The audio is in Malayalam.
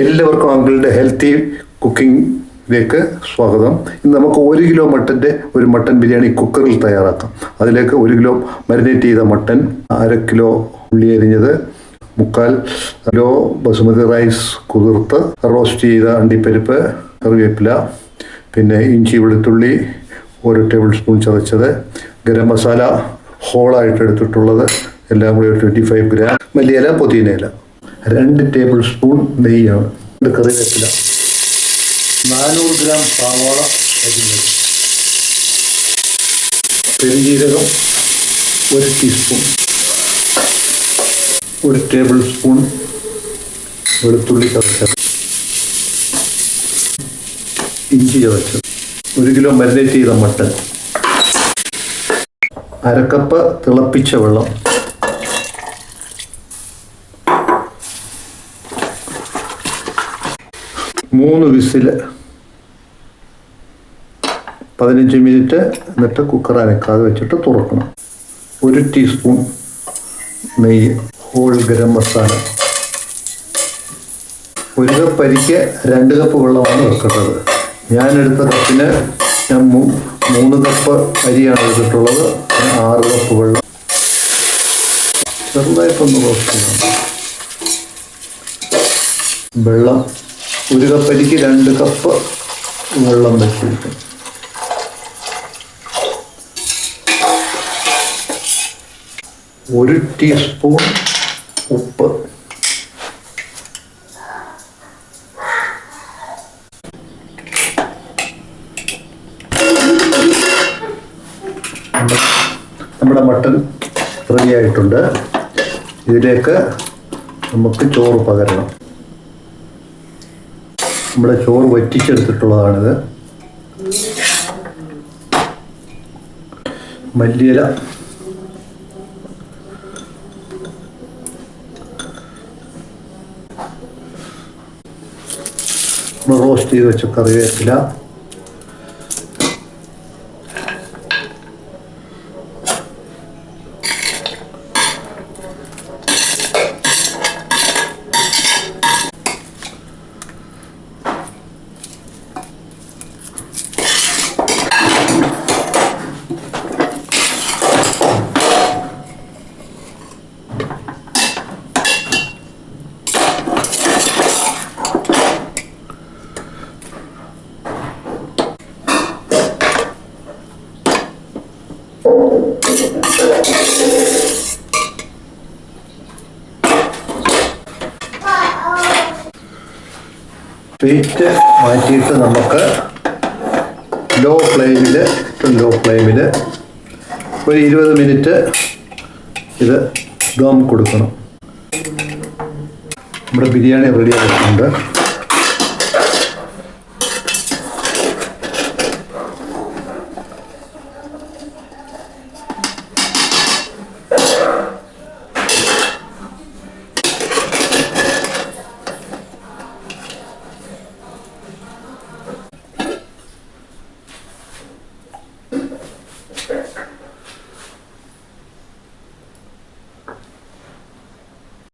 എല്ലാവർക്കും അങ്കിളുടെ ഹെൽത്തി കുക്കിംഗിലേക്ക് സ്വാഗതം. ഇന്ന് നമുക്ക് ഒരു കിലോ മട്ടന്റെ ഒരു മട്ടൻ ബിരിയാണി കുക്കറിൽ തയ്യാറാക്കാം. അതിലേക്ക് ഒരു കിലോ മരിനേറ്റ് ചെയ്ത മട്ടൻ അര കിലോ ഉള്ളി അരിഞ്ഞത് മുക്കാൽ കിലോ ബസുമതി റൈസ് കുതിർത്ത് റോസ്റ്റ് ചെയ്ത അണ്ടിപ്പരിപ്പ് കറിവേപ്പില പിന്നെ ഇഞ്ചി വെളുത്തുള്ളി ഒരു ടേബിൾ സ്പൂൺ ചതച്ചത് ഗരം മസാല ഹോളായിട്ട് എടുത്തിട്ടുള്ളത് എല്ലാം കൂടി ഒരു ട്വന്റി ഫൈവ് ഗ്രാം മല്ലിയില പുതിനയില. രണ്ട് ടേബിൾ സ്പൂൺ നെയ്യാണ് ഇത് കറിവേപ്പില നാനൂറ് ഗ്രാം സവാള അരിഞ്ഞത്. പെരുജീരകം ഒരു ടീസ്പൂൺ ഒരു ടേബിൾ സ്പൂൺ വെളുത്തുള്ളി ചതച്ചത് ഇഞ്ചി ചതച്ചത്. ഒരു കിലോ മരിനേറ്റ് ചെയ്ത മട്ടൻ അരക്കപ്പ് തിളപ്പിച്ച വെള്ളം. മൂന്ന് വിസിൽ പതിനഞ്ച് മിനിറ്റ് എന്നിട്ട് കുക്കർ അനക്കാതെ വെച്ചിട്ട് തുറക്കണം. ഒരു ടീസ്പൂൺ നെയ്യ് ഹോൾ ഗരം മസാല. ഒരു കപ്പ് അരിക്ക് രണ്ട് കപ്പ് വെള്ളമാണ് വെക്കേണ്ടത്. ഞാൻ എടുത്ത കപ്പിന് ഞാൻ മൂന്ന് കപ്പ് അരിയാണ് എടുത്തിട്ടുള്ളത്. ആറ് കപ്പ് വെള്ളം. ചെറുതായിട്ടൊന്ന് വെള്ളം ഒരു കപ്പരിക്ക് രണ്ട് കപ്പ് വെള്ളം വെച്ചിട്ട്. ഒരു ടീസ്പൂൺ ഉപ്പ്. നമ്മുടെ മട്ടൺ റെഡി ആയിട്ടുണ്ട്. ഇതിലേക്ക് നമുക്ക് ചോറ് പകരണം. നമ്മുടെ ചോറ് വറ്റിച്ചെടുത്തിട്ടുള്ളതാണിത്. മല്ലിയില. റോസ്റ്റ് ചെയ്ത് വെച്ച കറിവേപ്പില. വെയിറ്റ് മാറ്റിയിട്ട് നമുക്ക് ലോ ഫ്ലെയിമിൽ ലോ ഫ്ലെയിമിൽ ഒരു ഇരുപത് മിനിറ്റ് ഇത് ദം കൊടുക്കണം. നമ്മുടെ ബിരിയാണി റെഡി ആയിട്ടുണ്ട്.